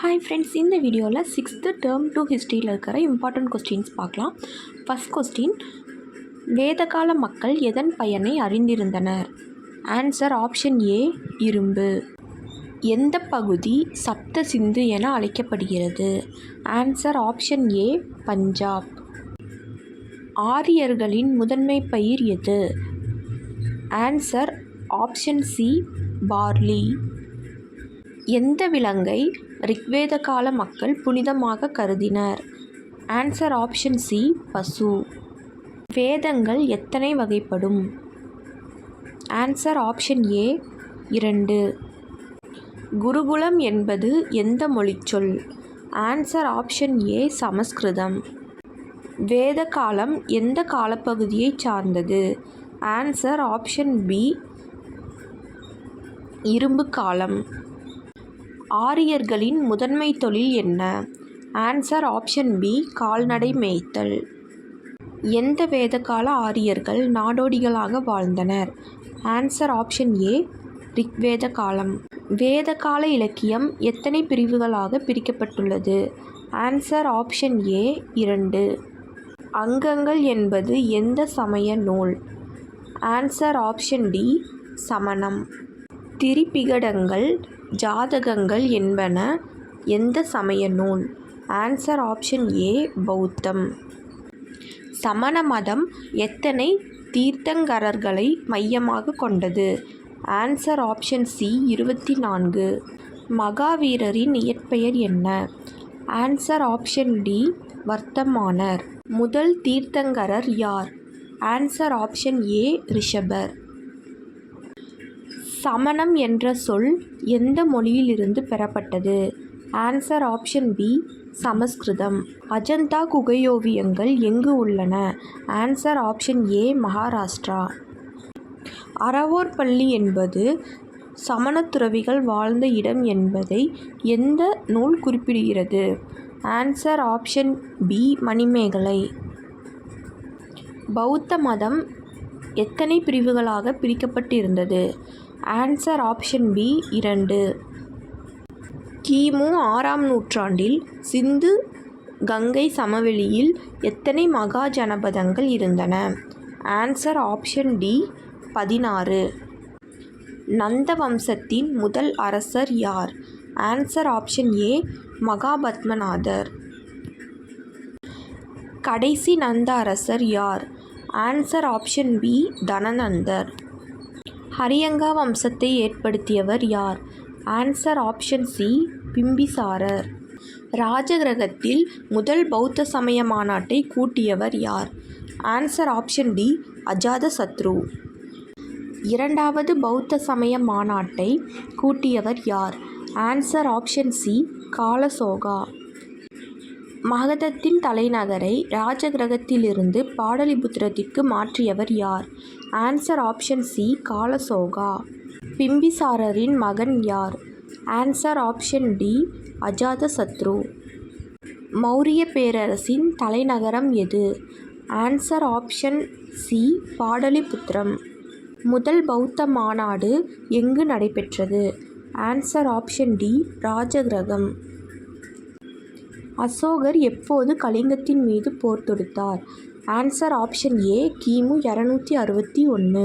Hi friends இந்த வீடியோவில் sixth term two ஹிஸ்ட்ரியில் இருக்கிற இம்பார்ட்டன்ட் கொஸ்டின்ஸ் பார்க்கலாம். ஃபஸ்ட் கொஸ்டின் வேதகால மக்கள் எதன் பயனை அறிந்திருந்தனர்? ஆன்சர் ஆப்ஷன் ஏ இரும்பு. எந்த பகுதி சப்த சிந்து என அழைக்கப்படுகிறது? Answer option A Punjab. ஆரியர்களின் முதன்மை பயிர் எது? Answer option C barley. எந்த விலங்கை ரிக்வேத கால மக்கள் புனிதமாக கருதினர்? ஆன்சர் ஆப்ஷன் சி பசு. வேதங்கள் எத்தனை வகைப்படும்? ஆன்சர் ஆப்ஷன் ஏ இரண்டு. குருகுலம் என்பது எந்த மொழிச்சொல் ஆன்சர் ஆப்ஷன் ஏ சமஸ்கிருதம். வேத காலம் எந்த காலப்பகுதியைச் சார்ந்தது? ஆன்சர் ஆப்ஷன் பி இரும்பு காலம். ஆரியர்களின் முதன்மை தொழில் என்ன? ஆன்சர் ஆப்ஷன் பி கால்நடை மேய்த்தல். எந்த வேதகால ஆரியர்கள் நாடோடிகளாக வாழ்ந்தனர்? ஆன்சர் ஆப்ஷன் ஏ ரிக்வேத காலம் வேதகால இலக்கியம் எத்தனை பிரிவுகளாக பிரிக்கப்பட்டுள்ளது? ஆன்சர் ஆப்ஷன் ஏ இரண்டு. அங்கங்கள் என்பது எந்த சமய நூல்? ஆன்சர் ஆப்ஷன் டி சமணம். திரிபிகடங்கள் ஜாதகங்கள் என்பன எந்த சமய நூல்? ஆன்சர் ஆப்ஷன் ஏ பௌத்தம். சமண மதம் எத்தனை தீர்த்தங்கரர்களை மையமாக கொண்டது? ஆன்சர் ஆப்ஷன் சி இருபத்தி நான்கு மகாவீரரின் இயற்பெயர் என்ன? ஆன்சர் ஆப்ஷன் டி வர்த்தமானர். முதல் தீர்த்தங்கரர் யார்? ஆன்சர் ஆப்ஷன் ஏ ரிஷபர். சமணம் என்ற சொல் எந்த மொழியிலிருந்து பெறப்பட்டது? ஆன்சர் ஆப்ஷன் பி சமஸ்கிருதம். அஜந்தா குகையோவியங்கள் எங்கு உள்ளன? Answer option A Maharashtra. அறவோர் பள்ளி என்பது சமணத்துறவிகள் வாழ்ந்த இடம் என்பதை எந்த நூல் குறிப்பிடுகிறது? Answer option B Manimekalai. பௌத்த மதம் எத்தனை பிரிவுகளாக பிரிக்கப்பட்டிருந்தது? ஆன்சர் ஆப்ஷன் பி இரண்டு. கிமு ஆறாம் நூற்றாண்டில் சிந்து கங்கை சமவெளியில் எத்தனை மகா ஜனபதங்கள் இருந்தன? ஆன்சர் ஆப்ஷன் டி பதினாறு. நந்த வம்சத்தின் முதல் அரசர் யார்? ஆன்சர் ஆப்ஷன் ஏ மகாபத்மநாதர். கடைசி நந்த அரசர் யார்? ஆன்சர் ஆப்ஷன் பி தனநந்தர். ஹரியங்கா வம்சத்தை ஏற்படுத்தியவர் யார்? ஆன்சர் ஆப்ஷன் சி பிம்பிசாரர். ராஜகிரகத்தில் முதல் பௌத்த சமய மாநாட்டை கூட்டியவர் யார்? ஆன்சர் ஆப்ஷன் டி அஜாத சத்ரு. இரண்டாவது பௌத்த சமய மாநாட்டை கூட்டியவர் யார்? Answer option C Kalasoka. மகதத்தின் தலைநகரை ராஜகிரகத்திலிருந்து பாடலிபுத்திரத்திற்கு மாற்றியவர் யார்? Answer option C Kalasoka. பிம்பிசாரரின் மகன் யார்? Answer option D Ajatashatru. Maurya பேரரசின் தலைநகரம் எது? ஆன்சர் ஆப்ஷன் சி பாடலிபுத்திரம். முதல் பௌத்த மாநாடு எங்கு நடைபெற்றது? ஆன்சர் ஆப்ஷன் டி ராஜகிரகம். அசோகர் எப்போது கலிங்கத்தின் மீது போர் தொடுத்தார்? ஆன்சர் ஆப்ஷன் ஏ கிமு இரநூத்தி அறுபத்தி ஒன்று